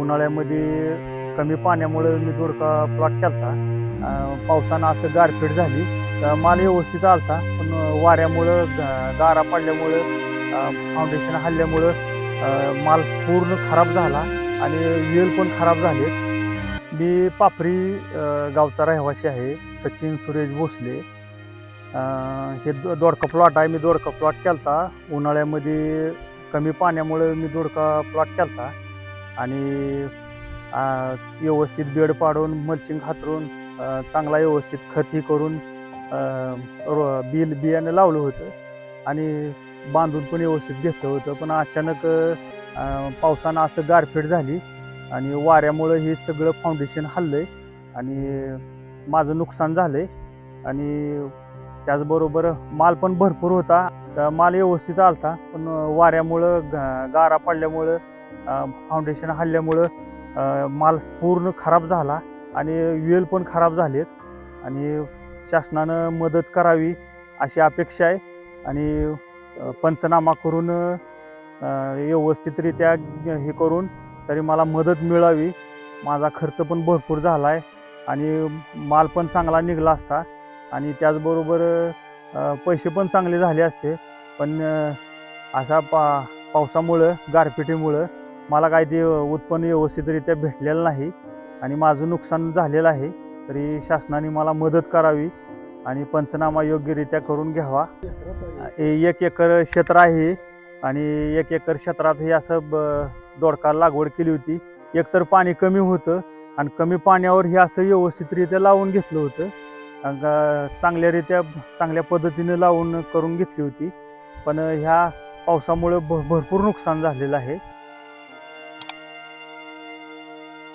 उन्हाळ्यामध्ये कमी पाण्यामुळे मी दोडका प्लॉट केलता. पावसानं असं गारपीट झाली. तर माल व्यवस्थित आलता पण वाऱ्यामुळं गारा पडल्यामुळं फाउंडेशन हल्ल्यामुळं माल पूर्ण खराब झाला आणि वेल पण खराब झाले. मी पापरी गावचा रहिवासी आहे सचिन सुरेश भोसले. हे दो दोडका प्लॉट आहे. मी दोडका प्लॉट केलता. उन्हाळ्यामध्ये कमी पाण्यामुळे मी दोडका प्लॉट केलता. आणि व्यवस्थित बेड पाडून मल्चिंग हातरून चांगला व्यवस्थित खतही करून रो- बिल बियाणं लावलं होतं. आणि बांधून पण व्यवस्थित घेतलं होतं. पण अचानक पावसानं असं गारपीट झाली आणि वाऱ्यामुळं हे सगळं फाउंडेशन आहे आणि माझं नुकसान झालं आहे आणि त्याचबरोबर माल पण भरपूर होता. माल व्यवस्थित आलता पण वाऱ्यामुळं गारा पडल्यामुळं फाउंडेशन हल्ल्यामुळं माल पूर्ण खराब झाला आणि वेल पण खराब झालेत. आणि शासनानं मदत करावी अशी अपेक्षा आहे. आणि पंचनामा करून व्यवस्थितरित्या हे करून तरी मला मदत मिळावी. माझा खर्च पण भरपूर झाला आहे आणि माल पण चांगला निघाला असता. आणि त्याचबरोबर पैसे पण चांगले झाले असते. पण अशा पा पावसामुळं गारपिटीमुळं मला काय ते उत्पन्न व्यवस्थितरित्या भेटलेलं नाही आणि माझं नुकसान झालेलं आहे तरी शासनाने मला मदत करावी आणि पंचनामा योग्यरित्या करून घ्यावा. एक एकर क्षेत्र आहे आणि एक एकर क्षेत्रात हे असं ब- दोडका लागवड केली होती. एकतर पाणी कमी होतं आणि कमी पाण्यावर हे असं व्यवस्थितरित्या लावून घेतलं होतं. चांगल्यारित्या चांगल्या पद्धतीने लावून करून घेतली होती. पण ह्या पावसामुळे भ भरपूर नुकसान झालेलं आहे.